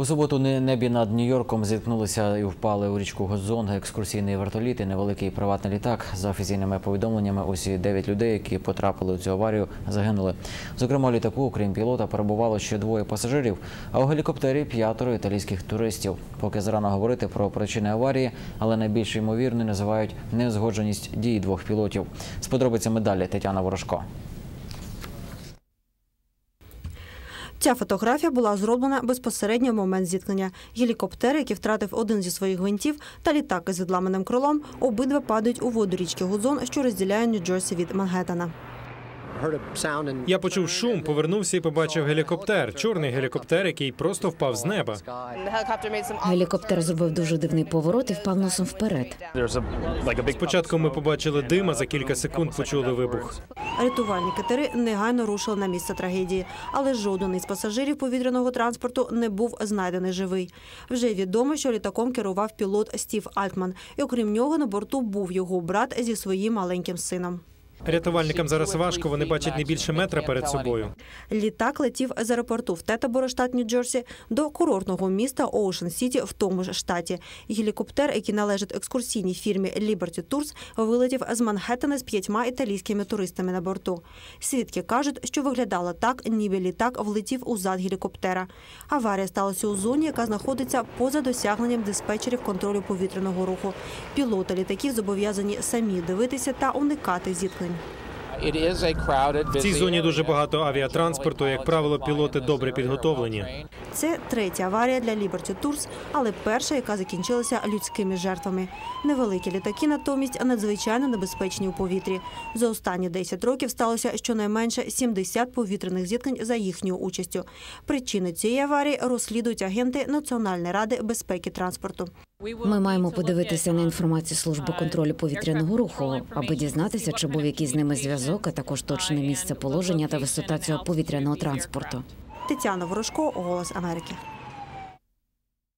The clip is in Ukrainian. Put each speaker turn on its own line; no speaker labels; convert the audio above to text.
У суботу на небі над Нью-Йорком зіткнулися і впали у річку Гудзон екскурсійний вертоліт і невеликий приватний літак. За офіційними повідомленнями, усі дев'ять людей, які потрапили у цю аварію, загинули. Зокрема, літаку, окрім пілота, перебувало ще двоє пасажирів, а у гелікоптері п'ятеро італійських туристів. Поки зарано говорити про причини аварії, але найбільш ймовірно називають неузгодженість дій двох пілотів. З подробицями далі Тетяна Ворожко.
Ця фотографія була зроблена безпосередньо в момент зіткнення. Гелікоптер, який втратив один зі своїх гвинтів, та літак із відламаним крилом, обидва падають у воду річки Гудзон, що розділяє Нью-Джерсі від Мангеттена.
Я почув шум, повернувся і побачив гелікоптер. Чорний гелікоптер, який просто впав з неба.
Гелікоптер зробив дуже дивний поворот і впав носом вперед.
Спочатку ми побачили дим, а за кілька секунд почули вибух.
Рятувальні катери негайно рушили на місце трагедії, але жоден із пасажирів повітряного транспорту не був знайдений живий. Вже відомо, що літаком керував пілот Стів Альтман, і окрім нього на борту був його брат зі своїм маленьким сином.
Рятувальникам зараз важко, вони бачать не більше метра перед собою.
Літак летів з аеропорту в Тетеборо, штат Нью-Джерсі, до курортного міста Оушен Сіті в тому ж штаті. Гелікоптер, який належить екскурсійній фірмі Liberty Tours, вилетів з Манхеттена з п'ятьма італійськими туристами на борту. Свідки кажуть, що виглядало так, ніби літак влетів у зад гелікоптера. Аварія сталася у зоні, яка знаходиться поза досягненням диспетчерів контролю повітряного руху. Пілоти літаків зобов'язані самі дивитися та уникати зіткнень.
В цій зоні дуже багато авіатранспорту. Як правило, пілоти добре підготовлені.
Це третя аварія для Liberty Tours, але перша, яка закінчилася людськими жертвами. Невеликі літаки натомість надзвичайно небезпечні у повітрі. За останні 10 років сталося щонайменше 70 повітряних зіткнень за їхньою участю. Причини цієї аварії розслідують агенти Національної ради безпеки транспорту.
Ми маємо подивитися на інформацію служби контролю повітряного руху, аби дізнатися, чи був якийсь з ними зв'язок, а також точне місце положення та висота цього повітряного транспорту.
Тетяна Ворожко, Голос Америки.